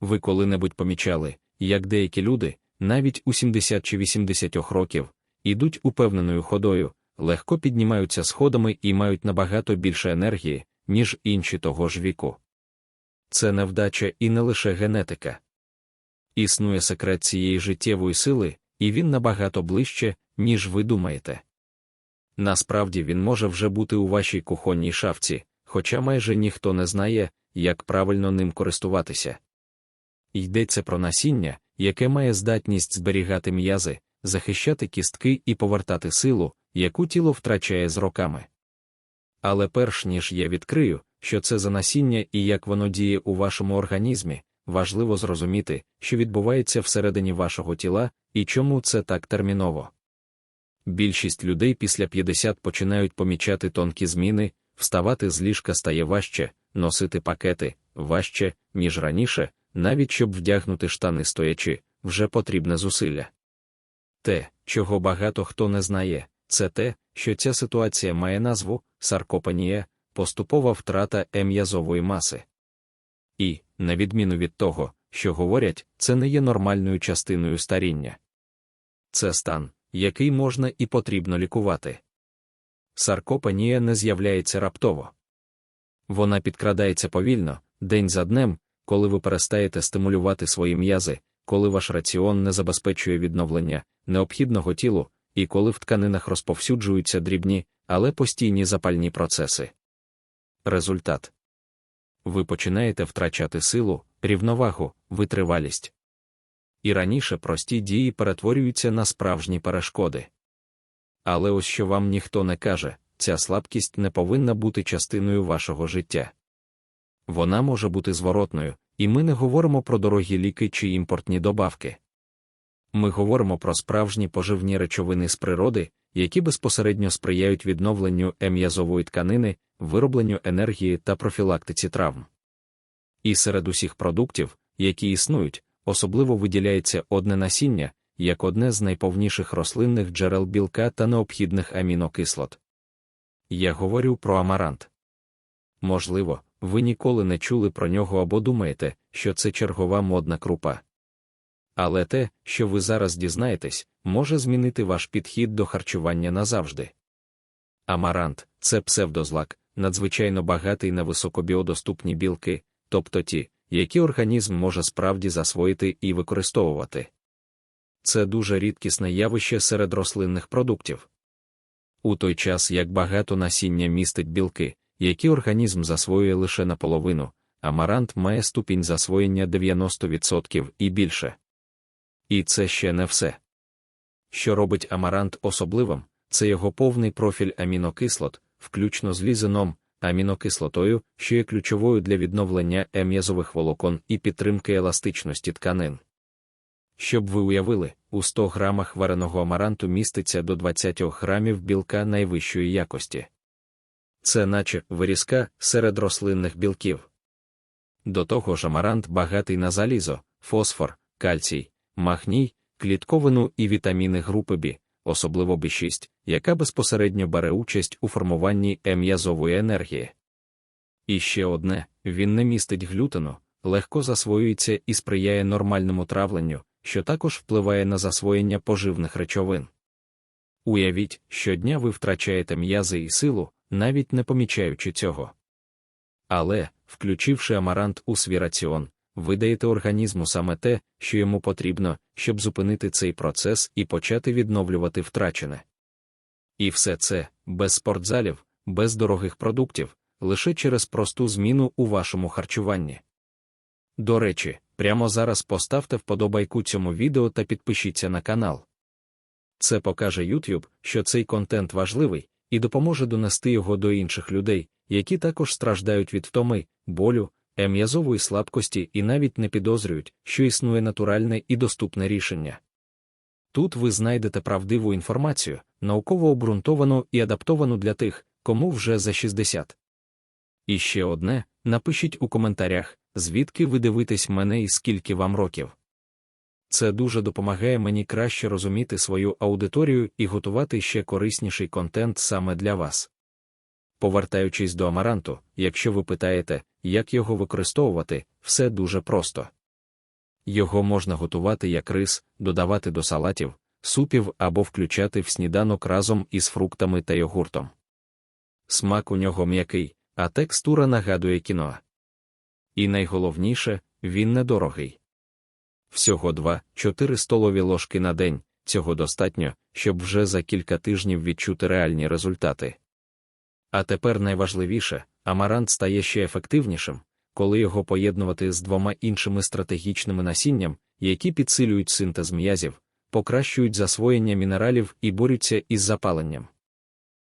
Ви коли-небудь помічали, як деякі люди, навіть у 70 чи 80 років, ідуть упевненою ходою, легко піднімаються сходами і мають набагато більше енергії, ніж інші того ж віку. Це невдача і не лише генетика. Існує секрет цієї життєвої сили, і він набагато ближче, ніж ви думаєте. Насправді він може вже бути у вашій кухонній шафці, хоча майже ніхто не знає, як правильно ним користуватися. Йдеться про насіння, яке має здатність зберігати м'язи, захищати кістки і повертати силу, яку тіло втрачає з роками. Але перш ніж я відкрию, що це за насіння і як воно діє у вашому організмі, важливо зрозуміти, що відбувається всередині вашого тіла і чому це так терміново. Більшість людей після 50 починають помічати тонкі зміни, вставати з ліжка стає важче, носити пакети важче, ніж раніше, навіть щоб вдягнути штани стоячи, вже потрібне зусилля. Те, чого багато хто не знає, це те, що ця ситуація має назву саркопанія, поступова втрата ем'язової маси. І, на відміну від того, що говорять, це не є нормальною частиною старіння. Це стан, який можна і потрібно лікувати. Саркопанія не з'являється раптово. Вона підкрадається повільно, день за днем, коли ви перестаєте стимулювати свої м'язи, коли ваш раціон не забезпечує відновлення необхідного тілу, і коли в тканинах розповсюджуються дрібні, але постійні запальні процеси. Результат ви починаєте втрачати силу, рівновагу, витривалість. І раніше прості дії перетворюються на справжні перешкоди. Але ось що вам ніхто не каже, ця слабкість не повинна бути частиною вашого життя. Вона може бути зворотною, і ми не говоримо про дорогі ліки чи імпортні добавки. Ми говоримо про справжні поживні речовини з природи, які безпосередньо сприяють відновленню ем'язової тканини, виробленню енергії та профілактиці травм. І серед усіх продуктів, які існують, особливо виділяється одне насіння, як одне з найповніших рослинних джерел білка та необхідних амінокислот. Я говорю про амарант. Можливо, ви ніколи не чули про нього або думаєте, що це чергова модна крупа. Але те, що ви зараз дізнаєтесь, може змінити ваш підхід до харчування назавжди. Амарант це псевдозлак, надзвичайно багатий на високобіодоступні білки, тобто ті, які організм може справді засвоїти і використовувати. Це дуже рідкісне явище серед рослинних продуктів. У той час як багато насіння містить білки, які організм засвоює лише наполовину, амарант має ступінь засвоєння 90% і більше. І це ще не все. Що робить амарант особливим, це його повний профіль амінокислот, включно з лізином, амінокислотою, що є ключовою для відновлення ем'язових волокон і підтримки еластичності тканин. Щоб ви уявили, у 100 грамах вареного амаранту міститься до 20 грамів білка найвищої якості. Це наче вирізка серед рослинних білків. До того ж амарант багатий на залізо, фосфор, кальцій, магній, клітковину і вітаміни групи Б, особливо B6, яка безпосередньо бере участь у формуванні ем'язової енергії. І ще одне він не містить глютену, легко засвоюється і сприяє нормальному травленню, що також впливає на засвоєння поживних речовин. Уявіть, щодня ви втрачаєте м'язи і силу, навіть не помічаючи цього. Але, включивши амарант у свій раціон, ви даєте організму саме те, що йому потрібно, щоб зупинити цей процес і почати відновлювати втрачене. І все це без спортзалів, без дорогих продуктів, лише через просту зміну у вашому харчуванні. До речі, прямо зараз поставте вподобайку цьому відео та підпишіться на канал. Це покаже YouTube, що цей контент важливий, і допоможе донести його до інших людей, які також страждають від втоми, болю, ем'язової слабкості і навіть не підозрюють, що існує натуральне і доступне рішення. Тут ви знайдете правдиву інформацію, науково обґрунтовану і адаптовану для тих, кому вже за 60. І ще одне напишіть у коментарях, звідки ви дивитесь мене і скільки вам років. Це дуже допомагає мені краще розуміти свою аудиторію і готувати ще корисніший контент саме для вас. Повертаючись до амаранту, якщо ви питаєте, як його використовувати, все дуже просто. Його можна готувати як рис, додавати до салатів, супів або включати в сніданок разом із фруктами та йогуртом. Смак у нього м'який, а текстура нагадує кіно. І найголовніше, він недорогий. Всього 2-4 столові ложки на день, цього достатньо, щоб вже за кілька тижнів відчути реальні результати. А тепер найважливіше, амарант стає ще ефективнішим, коли його поєднувати з двома іншими стратегічними насінням, які підсилюють синтез м'язів, покращують засвоєння мінералів і борються із запаленням.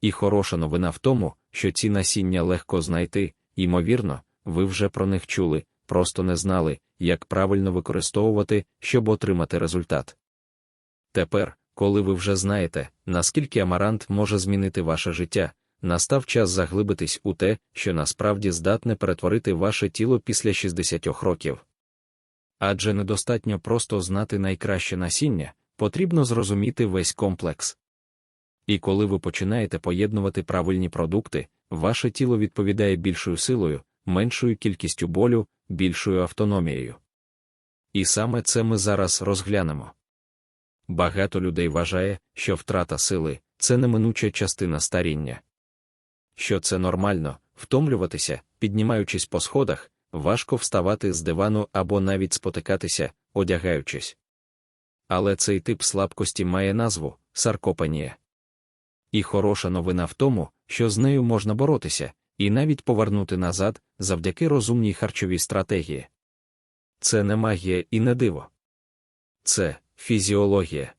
І хороша новина в тому, що ці насіння легко знайти, ймовірно, ви вже про них чули, просто не знали, як правильно використовувати, щоб отримати результат. Тепер, коли ви вже знаєте, наскільки амарант може змінити ваше життя, настав час заглибитись у те, що насправді здатне перетворити ваше тіло після 60 років. Адже недостатньо просто знати найкраще насіння, потрібно зрозуміти весь комплекс. І коли ви починаєте поєднувати правильні продукти, ваше тіло відповідає більшою силою, меншою кількістю болю, більшою автономією. І саме це ми зараз розглянемо. Багато людей вважає, що втрата сили це неминуча частина старіння. Що це нормально, втомлюватися, піднімаючись по сходах, важко вставати з дивану або навіть спотикатися, одягаючись. Але цей тип слабкості має назву саркопанія. І хороша новина в тому, що з нею можна боротися, і навіть повернути назад завдяки розумній харчовій стратегії. Це не магія і не диво. Це фізіологія.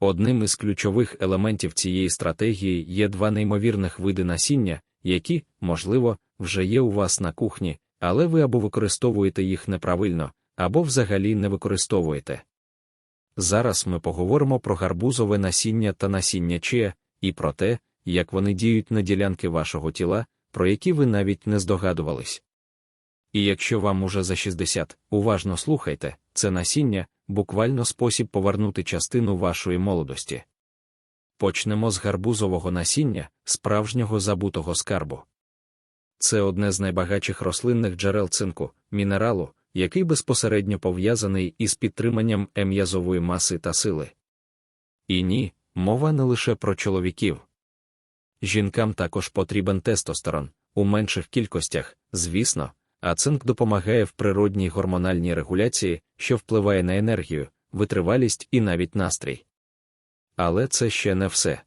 Одним із ключових елементів цієї стратегії є два неймовірних види насіння, які, можливо, вже є у вас на кухні, але ви або використовуєте їх неправильно, або взагалі не використовуєте. Зараз ми поговоримо про гарбузове насіння та насіння чия, і про те, як вони діють на ділянки вашого тіла, про які ви навіть не здогадувались. І якщо вам уже за 60, уважно слухайте, це насіння буквально спосіб повернути частину вашої молодості. Почнемо з гарбузового насіння, справжнього забутого скарбу. Це одне з найбагатших рослинних джерел цинку, мінералу, який безпосередньо пов'язаний із підтриманням ем'язової маси та сили. І ні, мова не лише про чоловіків. Жінкам також потрібен тестостерон, у менших кількостях, звісно, а цинк допомагає в природній гормональній регуляції, що впливає на енергію, витривалість і навіть настрій. Але це ще не все.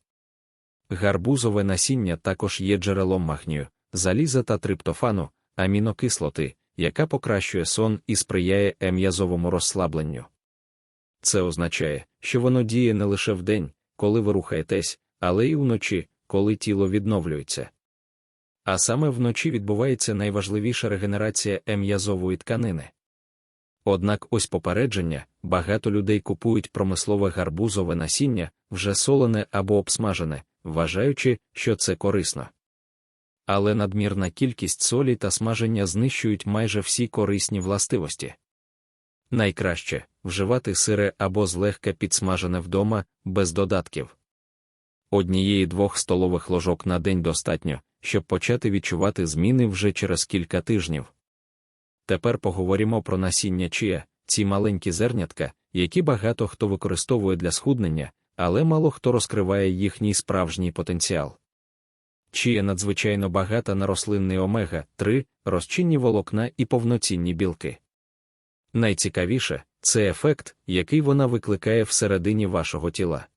Гарбузове насіння також є джерелом магнію, заліза та триптофану, амінокислоти, яка покращує сон і сприяє ем'язовому розслабленню. Це означає, що воно діє не лише вдень, коли ви рухаєтесь, але й уночі, коли тіло відновлюється. А саме вночі відбувається найважливіша регенерація ем'язової тканини. Однак ось попередження багато людей купують промислове гарбузове насіння, вже солене або обсмажене, вважаючи, що це корисно. Але надмірна кількість солі та смаження знищують майже всі корисні властивості. Найкраще вживати сире або злегка підсмажене вдома, без додатків. Однієї двох столових ложок на день достатньо, щоб почати відчувати зміни вже через кілька тижнів. Тепер поговоримо про насіння чия, ці маленькі зернятка, які багато хто використовує для схуднення, але мало хто розкриває їхній справжній потенціал. Чия надзвичайно багата на рослинний омега 3, розчинні волокна і повноцінні білки. Найцікавіше це ефект, який вона викликає всередині вашого тіла.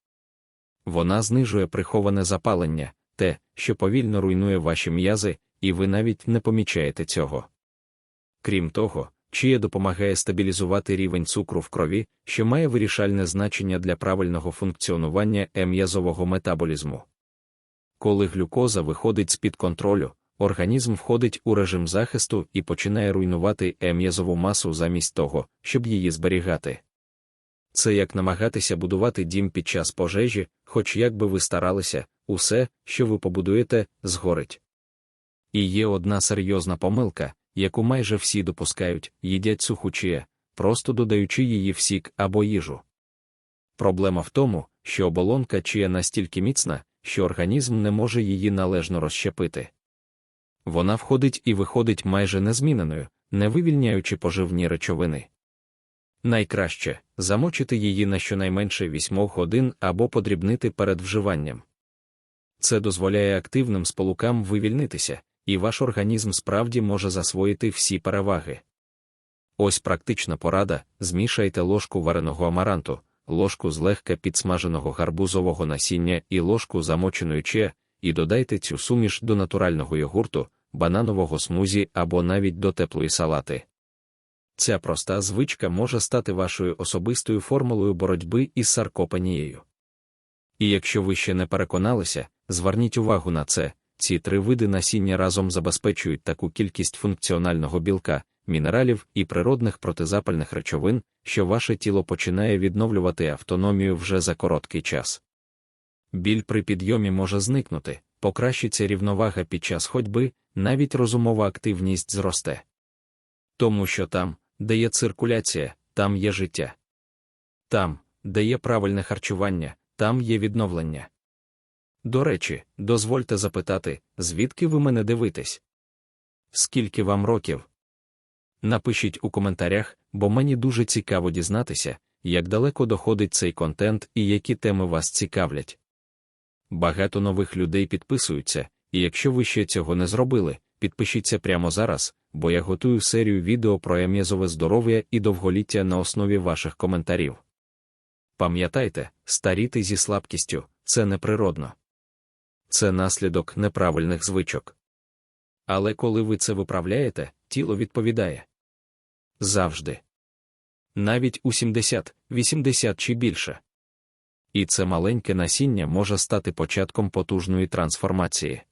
Вона знижує приховане запалення, те, що повільно руйнує ваші м'язи, і ви навіть не помічаєте цього. Крім того, чия допомагає стабілізувати рівень цукру в крові, що має вирішальне значення для правильного функціонування ем'язового метаболізму. Коли глюкоза виходить з під контролю, організм входить у режим захисту і починає руйнувати ем'язову масу замість того, щоб її зберігати. Це як намагатися будувати дім під час пожежі, хоч як би ви старалися, усе, що ви побудуєте, згорить. І є одна серйозна помилка, яку майже всі допускають, їдять суху чия, просто додаючи її в сік або їжу. Проблема в тому, що оболонка чия настільки міцна, що організм не може її належно розщепити. Вона входить і виходить майже незміненою, не вивільняючи поживні речовини. Найкраще замочити її на щонайменше 8 годин або подрібнити перед вживанням. Це дозволяє активним сполукам вивільнитися, і ваш організм справді може засвоїти всі переваги. Ось практична порада: змішайте ложку вареного амаранту, ложку злегка підсмаженого гарбузового насіння і ложку замоченої че, і додайте цю суміш до натурального йогурту, бананового смузі або навіть до теплої салати. Ця проста звичка може стати вашою особистою формулою боротьби із саркопанією. І якщо ви ще не переконалися, зверніть увагу на це, ці три види насіння разом забезпечують таку кількість функціонального білка, мінералів і природних протизапальних речовин, що ваше тіло починає відновлювати автономію вже за короткий час. Біль при підйомі може зникнути, покращиться рівновага під час ходьби, навіть розумова активність зросте. Тому що там, де є циркуляція, там є життя. Там, де є правильне харчування, там є відновлення. До речі, дозвольте запитати, звідки ви мене дивитесь? Скільки вам років? Напишіть у коментарях, бо мені дуже цікаво дізнатися, як далеко доходить цей контент і які теми вас цікавлять. Багато нових людей підписуються, і якщо ви ще цього не зробили, підпишіться прямо зараз, бо я готую серію відео про ем'язове здоров'я і довголіття на основі ваших коментарів. Пам'ятайте, старіти зі слабкістю це неприродно. Це наслідок неправильних звичок. Але коли ви це виправляєте, тіло відповідає завжди. Навіть у 70, 80 чи більше. І це маленьке насіння може стати початком потужної трансформації.